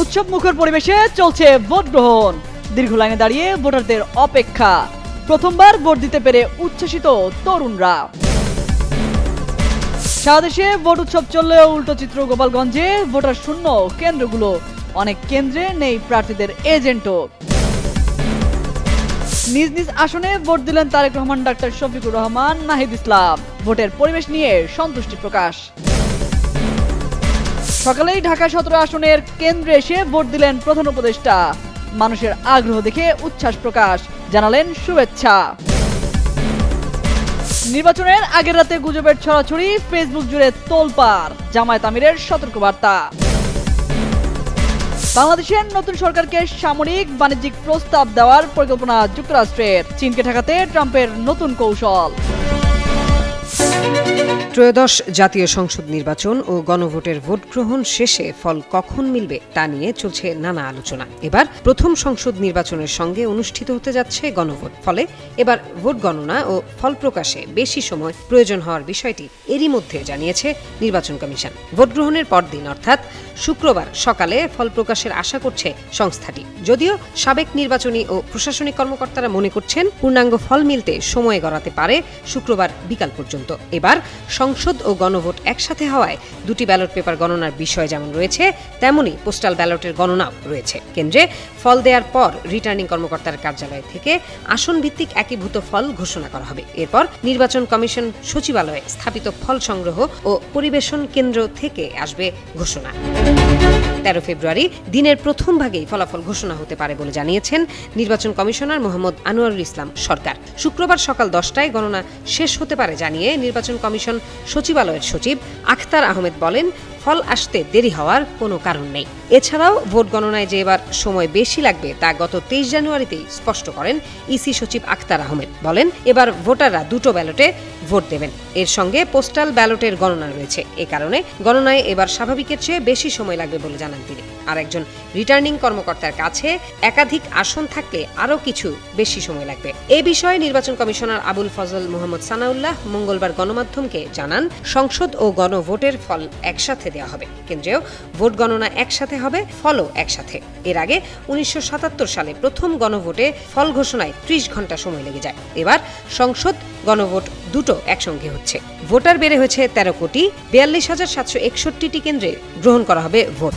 উৎসব মুখর পরিবেশে চলছে ভোট গ্রহণ। দীর্ঘ লাইনে দাঁড়িয়ে ভোটারদের অপেক্ষা। প্রথমবার ভোট দিতে পেরে উচ্ছ্বসিত তরুণরা। সারা দেশে ভোট উৎসব চললেও উল্টো চিত্র গোপালগঞ্জে ভোটার শূন্য কেন্দ্রগুলো। অনেক কেন্দ্রে নেই প্রার্থীদের এজেন্টও। নিজ নিজ আসনে ভোট দিলেন তারেক রহমান, ডাক্তার শফিকুর রহমান, নাহিদ ইসলাম। ভোটের পরিবেশ নিয়ে সন্তুষ্টি প্রকাশ। সকালেই ঢাকা সতেরো আসনের কেন্দ্রে এসে ভোট দিলেন প্রধান উপদেষ্টা। মানুষের আগ্রহ দেখে উচ্ছ্বাস প্রকাশ, জানালেন শুভেচ্ছা। নির্বাচনের আগের রাতে গুজবের ছড়াছড়ি, ফেসবুক জুড়ে তোলপাড়, জামায়াত আমিরের সতর্কবার্তা। বাংলাদেশের নতুন সরকারকে সামরিক বাণিজ্যিক প্রস্তাব দেওয়ার পরিকল্পনা যুক্তরাষ্ট্রের। চীনকে ঠেকাতে ট্রাম্পের নতুন কৌশল। ত্রয়োদশ জাতীয় সংসদ নির্বাচন ও গণভোটের ভোট গ্রহণ শেষে ফল কখন মিলবে তা নিয়ে চলছে নানা আলোচনা। এবার প্রথম সংসদ নির্বাচনের সঙ্গে অনুষ্ঠিত হতে যাচ্ছে গণভোট। ফলে এবার ভোট গণনা ও ফল প্রকাশে বেশি সময় প্রয়োজন হওয়ার বিষয়টি এরই মধ্যে জানিয়েছে নির্বাচন কমিশন। ভোট গ্রহণের পরদিন, অর্থাৎ শুক্রবার সকালে ফল প্রকাশের আশা করছে সংস্থাটি। যদিও সাবেক নির্বাচনী ও প্রশাসনিক কর্মকর্তারা মনে করছেন, পূর্ণাঙ্গ ফল মিলতে সময় গড়াতে পারে শুক্রবার বিকাল পর্যন্ত। এবার সংসদ ও গণভোট একসাথে হওয়ায় দুটি ব্যালট পেপার গণনার বিষয় যেমন রয়েছে, তেমনি পোস্টাল ব্যালটের গণনাও রয়েছে। কেন্দ্রে ফল দেওয়ার পর রিটার্নিং কর্মকর্তার কার্যালয় থেকে আসন ভিত্তিক একীভূত ফল ঘোষণা করা হবে। এরপর নির্বাচন কমিশন সচিবালয়ে স্থাপিত ফল সংগ্রহ ও পরিবেশন কেন্দ্র থেকে আসবে ঘোষণা। তেরো ফেব্রুয়ারি দিনের প্রথম ভাগেই ফলাফল ঘোষণা হতে পারে বলে জানিয়েছেন নির্বাচন কমিশনার মোহাম্মদ আনোয়ারুল ইসলাম সরকার। শুক্রবার সকাল দশটায় গণনা শেষ হতে পারে জানিয়ে নির্বাচন কমিশন সচিবালয়ের সচিব আখতার আহমেদ বলেন ফল আসতে দেরি হওয়ার কোনো কারণ নেই। এছাড়াও ভোট গণনায় যে এবার সময় বেশি লাগবে তা গত তেইশ জানুয়ারিতেই স্পষ্ট করেন ইসি সচিব আখতার আহমেদ। বলেন, এবার ভোটাররা দুটো ব্যালটে ভোট দেবেন। এর সঙ্গে পোস্টাল ব্যালটের গণনা রয়েছে। এ কারণে গণনায় এবার স্বাভাবিকের চেয়ে বেশি সময় লাগবে বলে জানান তিনি। আর একজন রিটার্নিং কর্মকর্তার কাছে একাধিক আসন থাকলে আরও কিছু বেশি সময় লাগবে। এ বিষয়ে নির্বাচন কমিশনার আবুল ফজল মোহাম্মদ সানাউল্লাহ মঙ্গলবার গণমাধ্যমকে জানান, সংসদ ও গণভোটের ফল একসাথে দেওয়া হবে। কেন্দ্রেও ভোট গণনা একসাথে হবে, ফলও একসাথে। এর আগে উনিশশো সাতাত্তর সালে প্রথম গণভোটে ফল ঘোষণায় ত্রিশ ঘণ্টা সময় লেগে যায়। এবার সংসদ গণভোট দুটো একসঙ্গে হচ্ছে। ভোটার বেড়ে হয়েছে তেরো কোটি, বিয়াল্লিশ হাজার সাতশো একষট্টিটি কেন্দ্রে গ্রহণ করা হবে ভোট।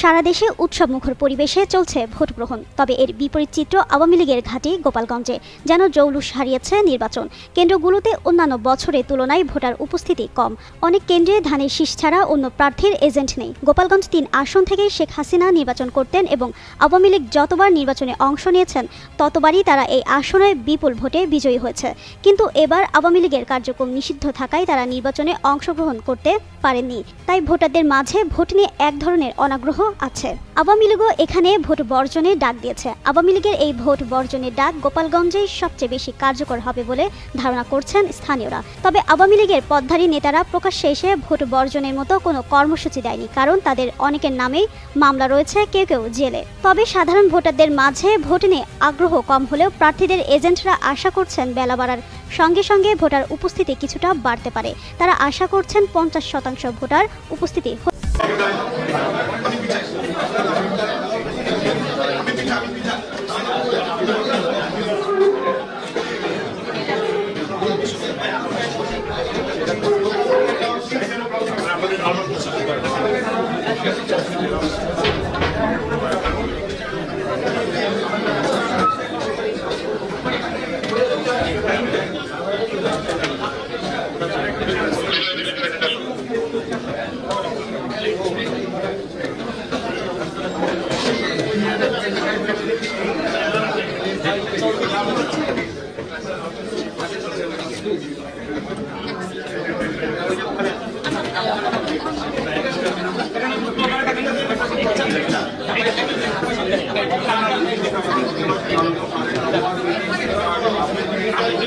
সারা দেশে উৎসব মুখর পরিবেশে চলছে ভোট গ্রহণ তবে এর বিপরীত চিত্র আওয়ামী লীগের ঘাঁটি গোপালগঞ্জে, যেন জৌলুস হারিয়েছে নির্বাচন। কেন্দ্রগুলোতে অন্যান্য বছরের তুলনায় ভোটার উপস্থিতি কম। অনেক কেন্দ্রে ধানের শীষ ছাড়া অন্য প্রার্থীর এজেন্ট নেই। গোপালগঞ্জ তিন আসন থেকে শেখ হাসিনা নির্বাচন করতেন এবং আওয়ামী লীগ যতবার নির্বাচনে অংশ নিয়েছেন, ততবারই তারা এই আসনে বিপুল ভোটে বিজয়ী হয়েছে। কিন্তু এবার আওয়ামী লীগের কার্যক্রম নিষিদ্ধ থাকায় তারা নির্বাচনে অংশগ্রহণ করতে পারেননি। তাই ভোটারদের মাঝে ভোট নিয়ে এক ধরনের অনাগ্রহ আছে। আওয়ামী লীগও এখানে ভোট বর্জনের ডাক দিয়েছে। আওয়ামী লীগের এই ভোট বর্জনের ডাক গোপালগঞ্জেই সবচেয়ে বেশি কার্যকর হবে বলে ধারণা করছেন স্থানীয়রা। তবে আওয়ামী লীগের পদধারী নেতারা প্রকাশ্যে এসে ভোট বর্জনের মতো কোনো কর্মসূচি দেয়নি, কারণ তাদের অনেকের নামেই মামলা রয়েছে কেউ কেউ জেলে। তবে সাধারণ ভোটারদের মাঝে ভোট নিয়ে আগ্রহ কম হলেও প্রার্থীদের এজেন্টরা আশা করছেন বেলা বাড়ার সঙ্গে সঙ্গে ভোটার উপস্থিতি কিছুটা বাড়তে পারে। তারা আশা করছেন পঞ্চাশ শতাংশ ভোটার উপস্থিতি Başka bir şey.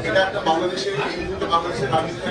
এটা একটা বাংলাদেশের বাংলাদেশের রাজনীতি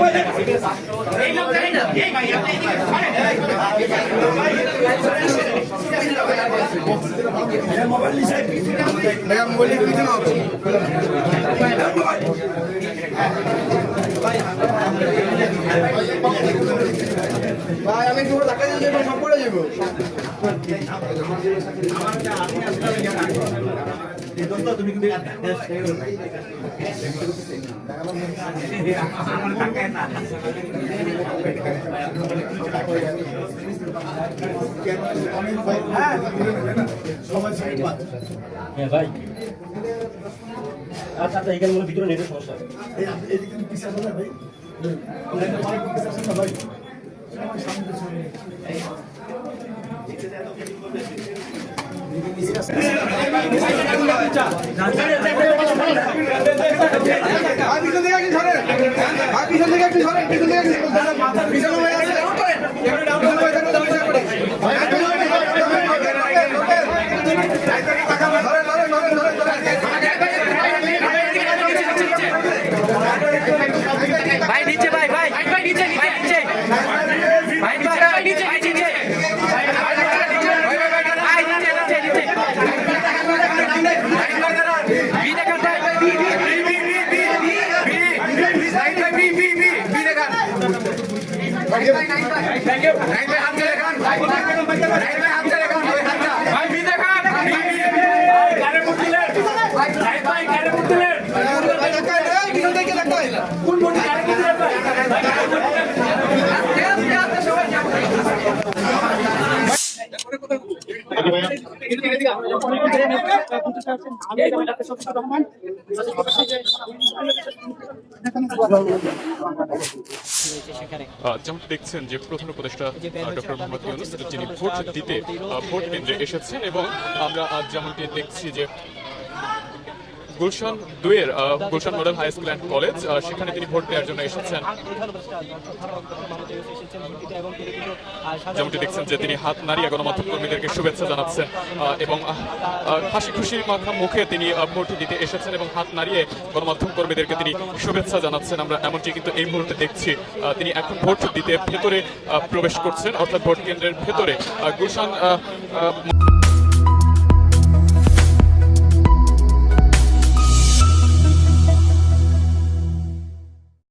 দিকে দিকে ভাই এদিক দেখা ভাই এদিক ভাই এদিক হ্যাঁ ভাই। আচ্ছা আচ্ছা এখানে মনে ভিতরে নেটের সমস্যা। ভাই। পিছন থেকে একটু সরেন পিছন থেকে একটু সরেন পিছন থেকে थैंक यू नाइन में हाथ मिलेगा नाइन में हाथ যেমন দেখছেন যে প্রধান উপদেষ্টা ডক্টর মোহাম্মদ ইউনুস যিনি ভোট দিতে ভোট কেন্দ্রে এসেছেন এবং আমরা আজ যেমনটি দেখছি যে গুলশান দুয়ের Gulshan model high school and college সেখানে তিনি ভোট দেওয়ার জন্য এসেছেন। যেমনটি দেখছেন যে তিনি হাত নাড়িয়ে গণমাধ্যম কর্মীদেরকে শুভেচ্ছা জানাচ্ছেন এবং হাসি খুশির মাখা মুখে তিনি ভোট দিতে এসেছেন এবং হাত নাড়িয়ে গণমাধ্যম কর্মীদেরকে তিনি শুভেচ্ছা জানাচ্ছেন। আমরা এমনটি কিন্তু এই মুহূর্তে দেখছি তিনি এখন ভোট দিতে ভেতরে প্রবেশ করছেন, অর্থাৎ ভোট কেন্দ্রের ভেতরে গুলশান